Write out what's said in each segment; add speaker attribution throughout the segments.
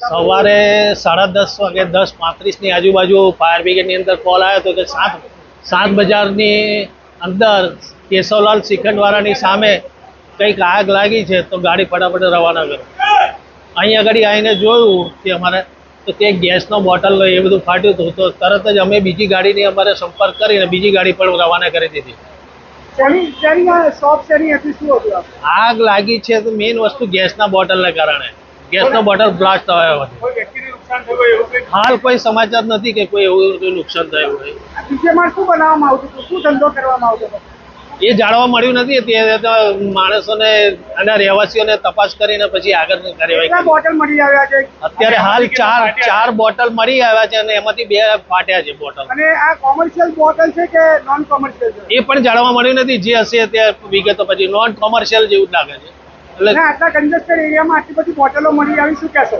Speaker 1: સવારે સાડા દસ વાગે દસ પાંત્રીસની આજુબાજુ ફાયર બ્રિગેડની અંદર કોલ આવ્યો હતો કે સાત સાત બજારની અંદર કેશવલાલ શ્રીખંડવાળાની સામે કંઈક આગ લાગી છે તો ગાડી ફટાફટ રવાના કરો. અહીં આગળ આવીને જોયું કે અમારે તો તે ગેસનો બોટલ એ બધું ફાટ્યું હતું. તો તરત જ અમે બીજી ગાડીની અમારે સંપર્ક કરીને બીજી ગાડી પણ રવાના કરી દીધી? આગ લાગી છે તો મેઇન વસ્તુ ગેસના બોટલને કારણે. ગેસનો બોટલ બ્લાસ્ટ થયો હતો હાલ કોઈ સમાચાર નથી કે કોઈ એવું કોઈ નુકસાન થયું હોય.
Speaker 2: આ નીચે માં શું બનાવવામાં આવતું શું ધંધો કરવામાં આવતો
Speaker 1: એ જાણવા મળ્યું નથી. તે તો માણસોને અને રહેવાસીઓને તપાસ કરીને પછી આગળ કાર્યવાહી
Speaker 2: બોટલ મળી આવ્યા છે?
Speaker 1: અત્યારે હાલ ચાર ચાર બોટલ મળી આવ્યા છે અને એમાંથી બે ફાટ્યા છે બોટલ.
Speaker 2: અને આ કોમર્શિયલ બોટલ છે કે નોન કોમર્શિયલ છે?
Speaker 1: એ પણ જાણવા મળ્યું નથી. જે હશે તે વિગતો પછી. નોન કોમર્શિયલ જેવું લાગે છે. એટલે
Speaker 2: આટલા કન્જેસ્ટેડ એરિયામાં આટલી બધી બોટલો મળી આવી શું કહેશો?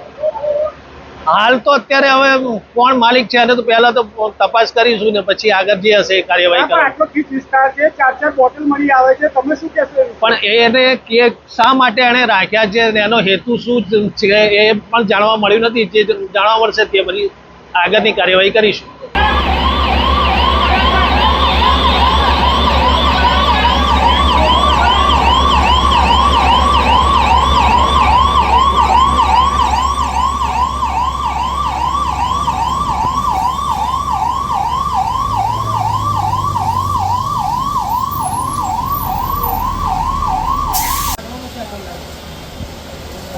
Speaker 1: હાલ તો અત્યારે હવે કોણ માલિક છે અને તો પહેલા તો તપાસ કરીશું ને પછી આગળ જે હશે એ કાર્યવાહી
Speaker 2: આટલો વિસ્તાર છે ચાર ચાર બોટલ મળી આવે છે તમે શું કહેશો
Speaker 1: પણ એને કે શા માટે એને રાખ્યા છે એનો હેતુ શું છે એ પણ જાણવા મળ્યું નથી જે જાણવા મળશે તે બધી આગળની કાર્યવાહી કરીશું.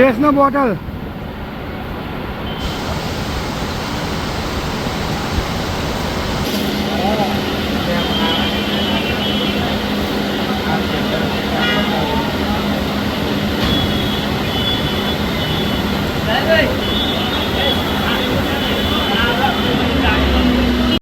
Speaker 2: ગેસનો બોટલ Hey!